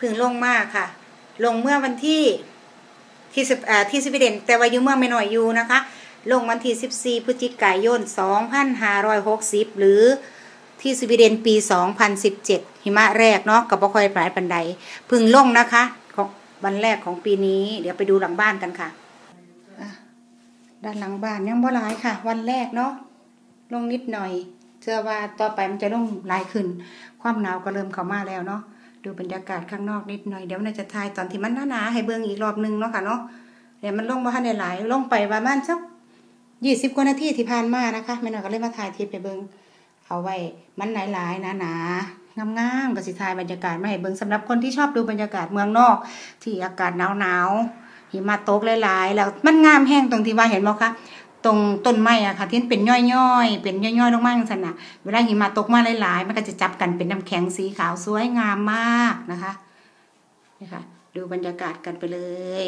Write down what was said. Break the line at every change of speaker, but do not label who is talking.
พึ่งลงมากค่ะ ลงเมื่อวันที่ที่สิบอ่าที่สวีเดนแต่ว่าอยู่เมื่อไม่น้อยอยู่นะคะ ลงวันที่ 14 พฤศจิกายน 2560 หรือที่สวีเดนปี 2017 หิมะแรกเนาะกับบ่คอยปลายปันใดพึ่งลงนะคะของวันแรกของปีนี้ เดี๋ยวไปดูหลังบ้านกันค่ะอะด้านหลังบ้านยังบ่หลายค่ะ วันแรกเนาะลงนิดหน่อย เชื่อว่าต่อไปมันจะลงหลายขึ้น ความหนาวก็เริ่มเข้ามาแล้วเนาะ ดูบรรยากาศข้างนอกนิดหน่อยเดี๋ยวน่าจะทายตอนที่มันหนาๆให้เบิ่งอีกรอบหนึงเนาะค่ะเนาะเดี๋ยวมันลงมาทันหลายลงไปประมาณสักยี่สิบกว่านาทีที่ผ่านมานะคะแม่หน่อยก็เลยมาถ่ายทิปไปเบิ่งเอาไว้มันหลายๆหนาๆงามๆก็สิถ่ายบรรยากาศมาให้เบิ่งสำหรับคนที่ชอบดูบรรยากาศเมืองนอก ที่อากาศหนาวๆหิมะตกหลายๆ แล้วมันงามแห้งตรงที่ว่าเห็นบ่คะ ตรงต้นไม้อะค่ะที่มันเป็นย่อยๆ เป็นย่อยๆลงมาจังซั่นน่ะเวลาหิมะตกมาหลายๆ มันก็จะจับกันเป็นน้ำแข็งสีขาวสวยงามมากนะคะนี่ค่ะดูบรรยากาศกันไปเลย